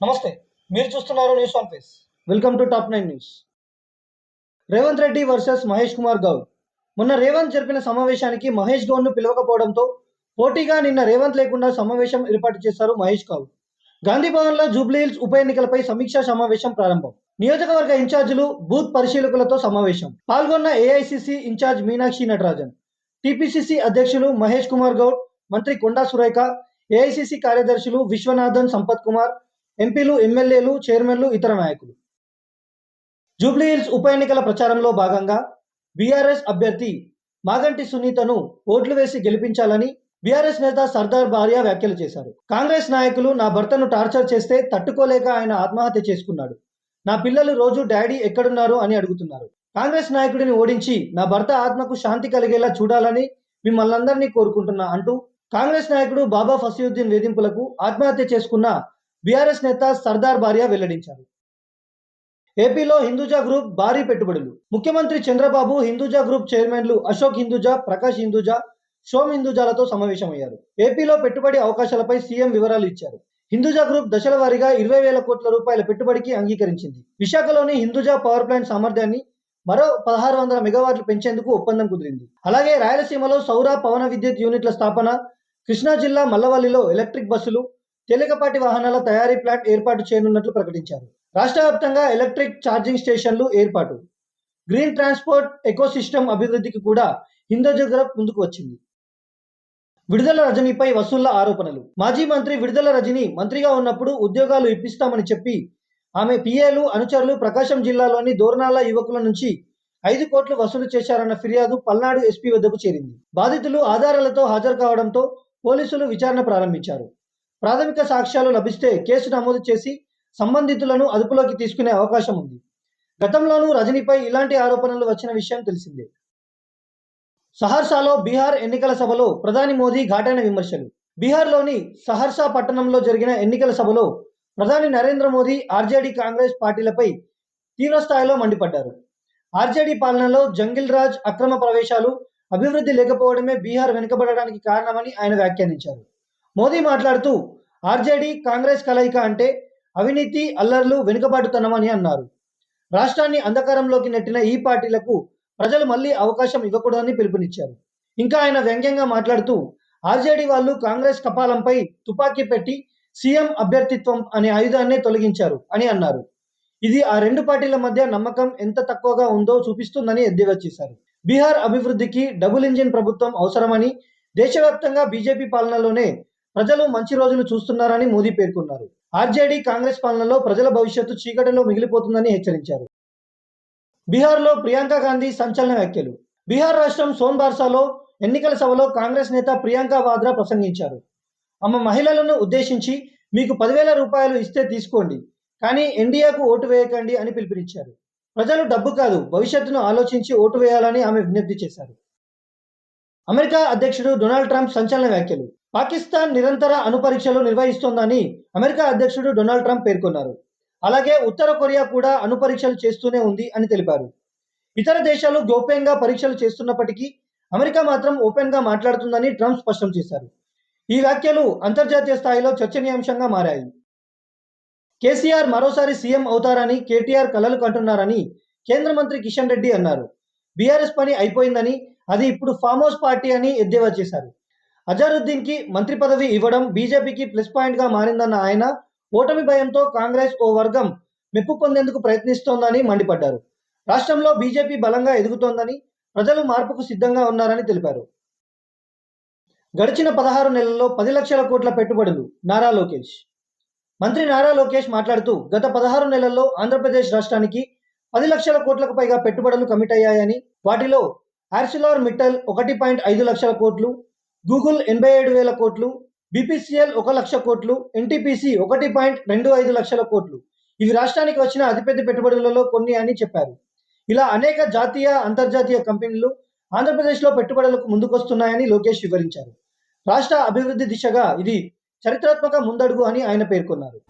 నమస్తే మీరు చూస్తున్నారు news one face welcome to top nine news Revanth Reddy versus Mahesh Kumar Goud. మొన్న రేవంత్ జరిపిన సమావేశానికి మహేష్ గౌడ్ను పిలవకపోవడంతో పోటీగా నిన్న రేవంత్ లేకుండా సమావేశం ఏర్పాటు చేశారు మహేష్ గౌడ్. గాంధీ భవన్లో జూబ్లీ హిల్స్ ఉప ఎన్నికలపై సమీక్షా సమావేశం ప్రారంభం. నియోజకవర్గ ఇన్ఛార్జీలు బూత్ పరిశీలకులతో సమావేశం. పాల్గొన్న AICC incharge Meenakshi Natarajan. TPCC అధ్యక్షులు మహేష్ కుమార్ గౌడ్ మంత్రి కొండా సురేఖ ఏఐసిసి కార్యదర్శులు విశ్వనాథన్ సంపత్ కుమార్ ఎంపీలు ఎమ్మెల్యేలు చైర్మన్లు ఇతర నాయకులు. జూబ్లీ హిల్స్ ఉప ఎన్నికల ప్రచారంలో భాగంగా బీఆర్ఎస్ అభ్యర్థి మాగంటి సునీతను ఓట్లు వేసి గెలిపించాలని బీఆర్ఎస్ నేత సర్దార్ భార్య వ్యాఖ్యలు చేశారు. కాంగ్రెస్ నాయకులు నా భర్తను టార్చర్ చేస్తే తట్టుకోలేక ఆయన ఆత్మహత్య చేసుకున్నాడు. నా పిల్లలు రోజు డాడీ ఎక్కడున్నారు అని అడుగుతున్నారు. కాంగ్రెస్ నాయకుడిని ఓడించి నా భర్త ఆత్మకు శాంతి కలిగేలా చూడాలని మిమ్మల్ని అందరినీ కోరుకుంటున్నా అంటూ కాంగ్రెస్ నాయకుడు బాబా ఫసీయుద్దీన్ వేధింపులకు ఆత్మహత్య చేసుకున్న బీఆర్ఎస్ నేత సర్దార్ భార్య వెల్లడించారు. ఏపీలో హిందూజా గ్రూప్ భారీ పెట్టుబడులు. ముఖ్యమంత్రి చంద్రబాబు హిందూజా గ్రూప్ చైర్మన్లు అశోక్ హిందూజా ప్రకాష్ హిందూజా షోమ్ హిందూజాలతో సమావేశమయ్యారు. ఏపీలో పెట్టుబడి అవకాశాలపై సీఎం వివరాలు ఇచ్చారు. హిందూజా గ్రూప్ దశల వారీగా ఇరవై వేల కోట్ల రూపాయల పెట్టుబడికి అంగీకరించింది. విశాఖలోని హిందూజా పవర్ ప్లాంట్ సామర్థ్యాన్ని మరో పదహారు వందల మెగావాట్లు పెంచేందుకు ఒప్పందం కుదిరింది. అలాగే రాయలసీమలో సౌర పవన విద్యుత్ యూనిట్ల స్థాపన కృష్ణా జిల్లా మల్లవల్లిలో ఎలక్ట్రిక్ బస్సులు తేలికపాటి వాహనాల తయారీ ప్లాంట్ ఏర్పాటు చేయనున్నట్లు ప్రకటించారు. రాష్ట్ర వ్యాప్తంగా ఎలక్ట్రిక్ ఛార్జింగ్ స్టేషన్లు ఏర్పాటు. గ్రీన్ ట్రాన్స్పోర్ట్ ఎకోసిస్టమ్ అభివృద్ధికి కూడా హిందూజా ముందుకు వచ్చింది. విడుదల రజనీపై వసూళ్ళ ఆరోపణలు. మాజీ మంత్రి విడుదల రజని మంత్రిగా ఉన్నప్పుడు ఉద్యోగాలు ఇప్పిస్తామని చెప్పి ఆమె పిఏలు అనుచరులు ప్రకాశం జిల్లాలోని దోర్నాల యువకుల నుంచి ఐదు కోట్లు వసూలు చేశారన్న ఫిర్యాదు పల్నాడు ఎస్పీ వద్దకు చేరింది. బాధితులు ఆధారాలతో హాజరు కావడంతో పోలీసులు విచారణ ప్రారంభించారు. ప్రాథమిక సాక్ష్యాలు లభిస్తే కేసు నమోదు చేసి సంబంధితులను అదుపులోకి తీసుకునే అవకాశం ఉంది. గతంలోనూ రజనీపై ఇలాంటి ఆరోపణలు వచ్చిన విషయం తెలిసిందే. సహర్సాలో బీహార్ ఎన్నికల సభలో ప్రధాని మోదీ ఘాటైన విమర్శలు. బీహార్లోని సహర్సా పట్టణంలో జరిగిన ఎన్నికల సభలో ప్రధాని నరేంద్ర మోదీ ఆర్జేడీ కాంగ్రెస్ పార్టీలపై తీవ్రస్థాయిలో మండిపడ్డారు. ఆర్జేడీ పాలనలో జంగిల్ రాజ్ అక్రమ ప్రవేశాలు అభివృద్ధి లేకపోవడమే బీహార్ వెనుకబడడానికి కారణమని ఆయన వ్యాఖ్యానించారు. మోదీ మాట్లాడుతూ ఆర్జేడీ కాంగ్రెస్ కలయిక అంటే అవినీతి అల్లర్లు వెనుకబాటుతనమని అన్నారు. రాష్ట్రాన్ని అంధకారంలోకి నెట్టిన ఈ పార్టీలకు ప్రజలు మళ్ళీ అవకాశం ఇవ్వకూడదని పిలుపునిచ్చారు. ఇంకా ఆయన వ్యంగ్యంగా మాట్లాడుతూ ఆర్జేడీ వాళ్ళు కాంగ్రెస్ కపాలంపై తుపాకీ పెట్టి సీఎం అభ్యర్థిత్వం అనే ఆయుధాన్నే తొలగించారు అని అన్నారు. ఇది ఆ రెండు పార్టీల మధ్య నమ్మకం ఎంత తక్కువగా ఉందో చూపిస్తుందని ఎద్దేవా చేశారు. బీహార్ అభివృద్ధికి డబుల్ ఇంజిన్ ప్రభుత్వం అవసరమని దేశవ్యాప్తంగా బీజేపీ పాలనలోనే ప్రజలు మంచి రోజులు చూస్తున్నారని మోదీ పేర్కొన్నారు. ఆర్జేడీ కాంగ్రెస్ పాలనలో ప్రజల భవిష్యత్తు చీకటిలో మిగిలిపోతుందని హెచ్చరించారు. బీహార్లో ప్రియాంక గాంధీ సంచలన వ్యాఖ్యలు. బీహార్ రాష్ట్రం సోన్బార్సాలో ఎన్నికల సభలో కాంగ్రెస్ నేత ప్రియాంక వాద్రా ప్రసంగించారు. ఆమె మహిళలను ఉద్దేశించి మీకు పదివేల రూపాయలు ఇస్తే తీసుకోండి కానీ ఎన్డీఏకు ఓటు వేయకండి అని పిలుపునిచ్చారు. ప్రజలు డబ్బు కాదు భవిష్యత్తును ఆలోచించి ఓటు వేయాలని ఆమె విజ్ఞప్తి చేశారు. అమెరికా అధ్యక్షుడు డొనాల్డ్ ట్రంప్ సంచలన వ్యాఖ్యలు. పాకిస్తాన్ నిరంతర అణుపరీక్షలు నిర్వహిస్తోందని అమెరికా అధ్యక్షుడు డొనాల్డ్ ట్రంప్ పేర్కొన్నారు. అలాగే ఉత్తర కొరియా కూడా అణుపరీక్షలు చేస్తూనే ఉంది అని తెలిపారు. ఇతర దేశాలు గోప్యంగా పరీక్షలు చేస్తున్నప్పటికీ అమెరికా మాత్రం ఓపెన్గా మాట్లాడుతుందని ట్రంప్ స్పష్టం చేశారు. ఈ వ్యాఖ్యలు అంతర్జాతీయ స్థాయిలో చర్చనీయాంశంగా మారాయి. కేసీఆర్ మరోసారి సీఎం అవుతారని కేటీఆర్ కలలు కంటున్నారని కేంద్ర మంత్రి కిషన్ రెడ్డి అన్నారు. బీఆర్ఎస్ పని అయిపోయిందని అది ఇప్పుడు ఫామ్ హౌస్ పార్టీ అని ఎద్దేవా చేశారు. అజారుద్దీన్కి మంత్రి పదవి ఇవ్వడం బీజేపీకి ప్లస్ పాయింట్గా మారిందన్న ఆయన ఓటమి భయంతో కాంగ్రెస్ ఓ వర్గం మెప్పు పొందేందుకు ప్రయత్నిస్తోందని మండిపడ్డారు. రాష్ట్రంలో బీజేపీ బలంగా ఎదుగుతోందని ప్రజలు మార్పుకు సిద్ధంగా ఉన్నారని తెలిపారు. గడిచిన పదహారు నెలల్లో పది లక్షల కోట్ల పెట్టుబడులు నారా లోకేష్. మంత్రి నారా లోకేష్ మాట్లాడుతూ గత పదహారు నెలల్లో ఆంధ్రప్రదేశ్ రాష్ట్రానికి పది లక్షల కోట్లకు పైగా పెట్టుబడులు కమిట్ అయ్యాయని వాటిలో ఆర్సిలార్ మిట్టల్ ఒకటి పాయింట్ ఐదు లక్షల కోట్లు గూగుల్ ఎనభై ఏడు వేల కోట్లు బీపీసీఎల్ ఒక లక్ష కోట్లు ఎన్టీపీసీ ఒకటి పాయింట్ రెండు ఐదు లక్షల కోట్లు. ఇవి రాష్ట్రానికి వచ్చిన అతిపెద్ద పెట్టుబడులలో కొన్ని అని చెప్పారు. ఇలా అనేక జాతీయ అంతర్జాతీయ కంపెనీలు ఆంధ్రప్రదేశ్లో పెట్టుబడులకు ముందుకొస్తున్నాయని లోకేష్ వివరించారు. రాష్ట్ర అభివృద్ధి దిశగా ఇది చరిత్రాత్మక ముందడుగు అని ఆయన పేర్కొన్నారు.